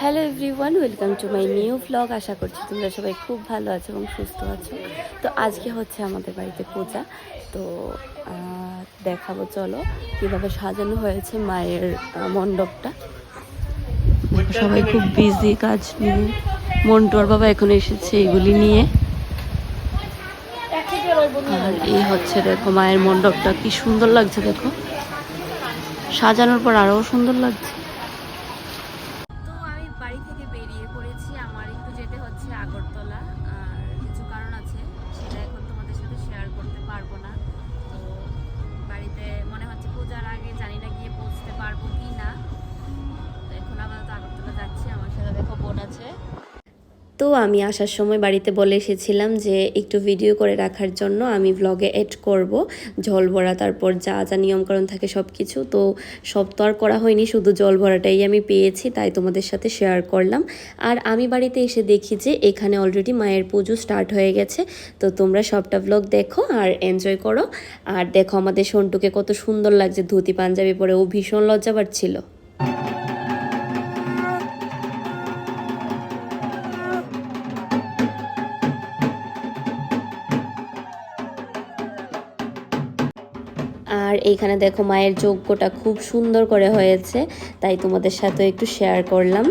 Hello everyone welcome to my new blog আশা করছি তোমরা সবাই খুব ভালো আছো এবং সুস্থ আছো। তো আজকে হচ্ছে আমাদের বাড়িতে পূজা। তো দেখাবো, চলো, কীভাবে সাজানো হয়েছে মায়ের মণ্ডপটা। সবাই খুব বিজি কাজ নিয়ে। মন্টুয়ার বাবা এখন এসেছে এগুলি নিয়ে। আর এই হচ্ছে দেখো মায়ের মণ্ডপটা, কি সুন্দর লাগছে দেখো। সাজানোর পর আরও সুন্দর লাগছে। তো আমি আসার সময় বাড়িতে বলে এসেছিলাম যে একটু ভিডিও করে রাখার জন্য আমি ব্লগে এড করব। জল ভরা, তারপর যা যা নিয়মকানুন থাকে সব কিছু তো সব তো আর করা হয়নি, শুধু জল ভরাটাই আমি পেয়েছি, তাই তোমাদের সাথে শেয়ার করলাম। আর আমি বাড়িতে এসে দেখি যে এখানে অলরেডি মায়ের পুজো স্টার্ট হয়ে গেছে। তো তোমরা সবটা ব্লগ দেখো আর এনজয় করো। আর দেখো আমাদের সন্টুকে কত সুন্দর লাগছে, ধুতি পাঞ্জাবি পরে। ও ভীষণ লজ্জা পাচ্ছিল এইখানে দেখো মায়ের যজ্ঞটা খুব সুন্দর করে হয়েছে তাই তোমাদের সাথে একটু শেয়ার করলাম।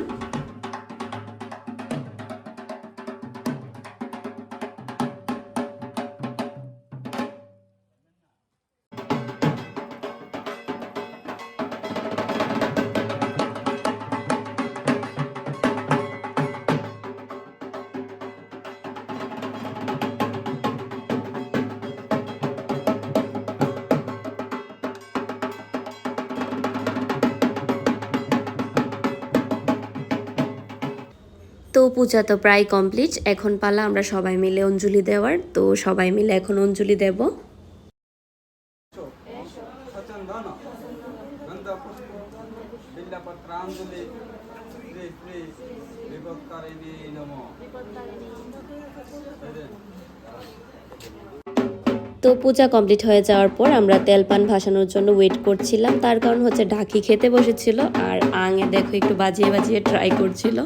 পূজা তো প্রায় কমপ্লিট। এখন পালা, আমরা সবাই মিলে অঞ্জলি দেওয়ার। তো সবাই মিলে এখন অঞ্জলি দেব। তো পূজা কমপ্লিট হয়ে যাওয়ার পর আমরা তেলপান ভাসানোর জন্য ওয়েট করছিলাম। তার কারণ হচ্ছে ঢাকি খেতে বসেছিল। আর আঙে দেখো একটু বাজিয়ে বাজিয়ে ট্রাই করছিল।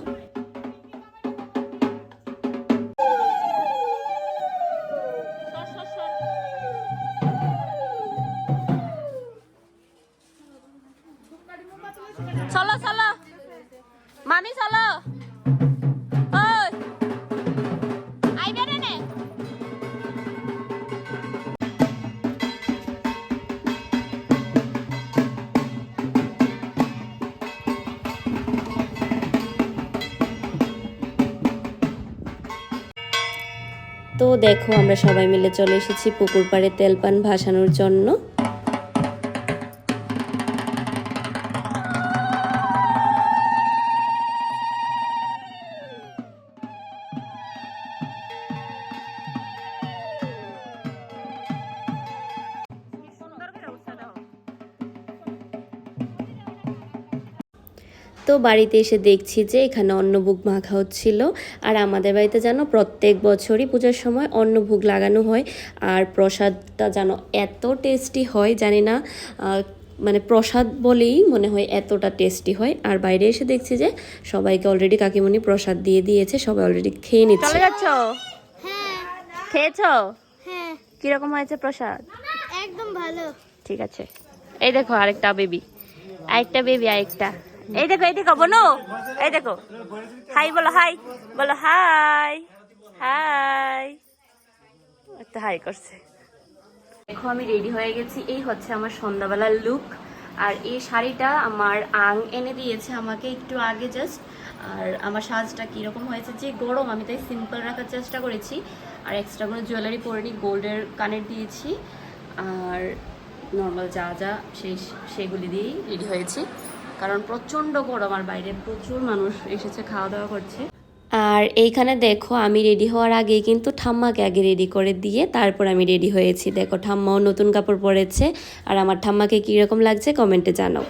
তো দেখো আমরা সবাই মিলে চলে এসেছি পুকুর পাড়ে তেলপান ভাসানোর জন্য। তো বাড়িতে এসে দেখছি যে এখানে অন্নভোগ মাখা হচ্ছিল। আর আমাদের বাড়িতে যেন প্রত্যেক বছরই পূজার সময় অন্নভোগ লাগানো হয়। আর প্রসাদটা যেন এত টেস্টি হয় জানি না মানে প্রসাদ বলেই মনে হয় এতটা টেস্টি হয়। আর বাইরে এসে দেখছি যে সবাইকে অলরেডি কাকিমণি প্রসাদ দিয়ে দিয়েছে সবাই অলরেডি খেয়ে নিচ্ছে। চলে যাচ্ছ? খেয়েছো? হ্যাঁ। কীরকম হয়েছে প্রসাদ? একদম ভালো। ঠিক আছে। এই দেখো আরেকটা বেবি। আরেকটা বেবি আরেকটা। এই দেখো এই দেখো, বোনো। এই দেখো। হাই বলো হাই বলো হাই হাই একটা হাই করছে। দেখো, আমি রেডি হয়ে গেছি। এই হচ্ছে আমার সন্ধ্যাবেলার লুক আর এই শাড়িটা আমার আং এনে দিয়েছে আমাকে একটু আগে জাস্ট আর আমার সাজটা কীরকম হয়েছে যে গরম, আমি তাই সিম্পল রাখার চেষ্টা করেছি। আর এক্সট্রা কোনো জুয়েলারি পরে পরিনি গোল্ডের কানের দিয়েছি। আর নর্মাল যা যা সেই সেগুলি দিয়েই রেডি হয়েছি। কারণ প্রচণ্ড গরম আর বাইরে প্রচুর মানুষ এসেছে খাওয়া দাওয়া করছে। আর এইখানে দেখো আমি রেডি হওয়ার আগেই কিন্তু ঠাম্মাকে আগে রেডি করে দিয়ে তারপর আমি রেডি হয়েছি। দেখো ঠাম্মাও নতুন কাপড় পরেছে। আর আমার ঠাম্মাকে কীরকম লাগছে কমেন্টে জানাও।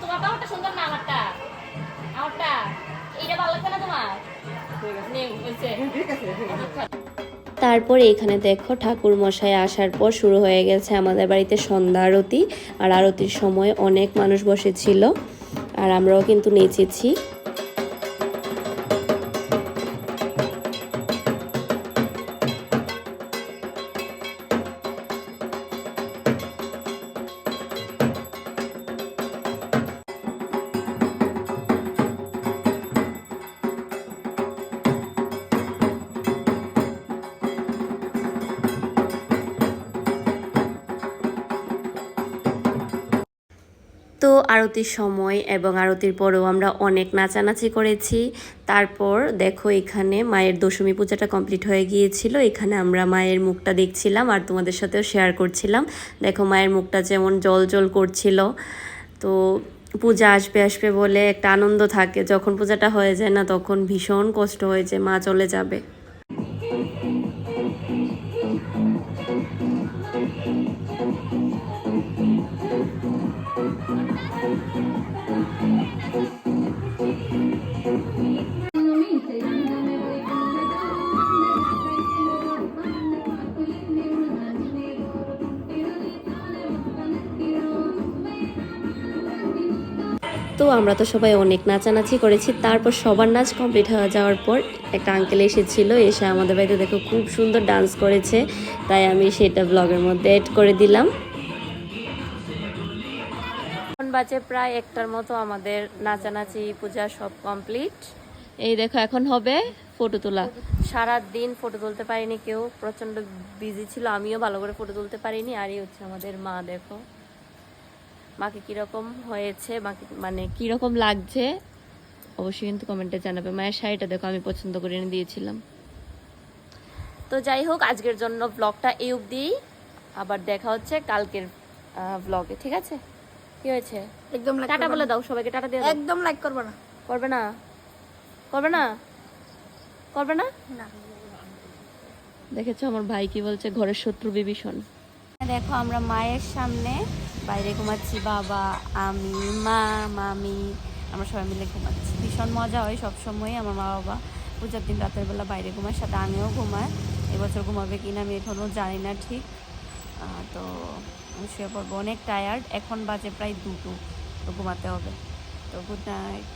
তোমার সুন্দর না আমারটা? আমারটা? এইটা ভালো লাগছে না তোমার? তারপরে এখানে দেখো ঠাকুর মশাই আসার পর শুরু হয়ে গেছে আমাদের বাড়িতে সন্ধ্যা আরতি। আর আরতির সময় অনেক মানুষ বসেছিল। আর আমরাও কিন্তু নেচেছি। তো আরতির সময় এবং আরতির পরেও আমরা অনেক নাচানাচি করেছি। তারপর দেখো এখানে মায়ের দশমী পূজাটা কমপ্লিট হয়ে গিয়েছিল। এখানে আমরা মায়ের মুখটা দেখছিলাম আর তোমাদের সাথেও শেয়ার করছিলাম। দেখো মায়ের মুখটা যেমন জল জল করছিল। তো পূজা আসবে আসবে বলে একটা আনন্দ থাকে। যখন পূজাটা হয়ে যায় না তখন ভীষণ কষ্ট হয়ে যায় মা চলে যাবে। তো আমরা তো সবাই অনেক নাচানাচি করেছি। তারপর সবার নাচ কমপ্লিট হয়ে যাওয়ার পর একটা আঙ্কেল এসেছিল, এসে আমাদের বাড়িতে দেখো খুব সুন্দর ডান্স করেছে। তাই আমি সেটা ব্লগের মধ্যে এড করে দিলাম। বাজে প্রায় একটার মতো, আমাদের নাচানাচি, পূজা সব কমপ্লিট এই দেখো, এখন হবে ফটো তোলা। সারা দিন ফটো তুলতে পারিনি কেউ প্রচণ্ড বিজি ছিল, আমিও ভালো করে ফটো তুলতে পারিনি। আর এই হচ্ছে আমাদের মা, দেখো। মাকে কীরকম হয়েছে মাকে মানে কীরকম লাগছে অবশ্যই কিন্তু কমেন্টে জানাবে। মায়ের শাড়িটা দেখো আমি পছন্দ করে এনে দিয়েছিলাম। তো যাই হোক আজকের জন্য ব্লগটা এই অবধি। আবার দেখা হচ্ছে কালকের ব্লগে ঠিক আছে? কি হয়েছে? একদম লাইক টাটা বলে দাও সবাইকে টাটা দিয়ে একদম লাইক করবে না। করবে না? করবে না? করবে না? না। দেখেছ আমার ভাই কি বলছে? ঘরের শত্রু বিভীষণ। দেখো আমরা মায়ের সামনে বাইরে ঘুমাচ্ছি, বাবা, আমি, মা, মামি, আমরা সবাই মিলে ঘুমাচ্ছি। ভীষণ মজা হয় সব সময় আমার মা বাবা। পূজার দিন রাতের বেলা বাইরে ঘুমায়, সাথে আমিও ঘুমাই। এবছর ঘুমাবে কি না আমি এখনও জানি না ঠিক। তো আমি শুয়ে পড়ব। অনেক টায়ার্ড এখন বাজে প্রায় দুটো, তো ঘুমাতে হবে। তো গুড নাইট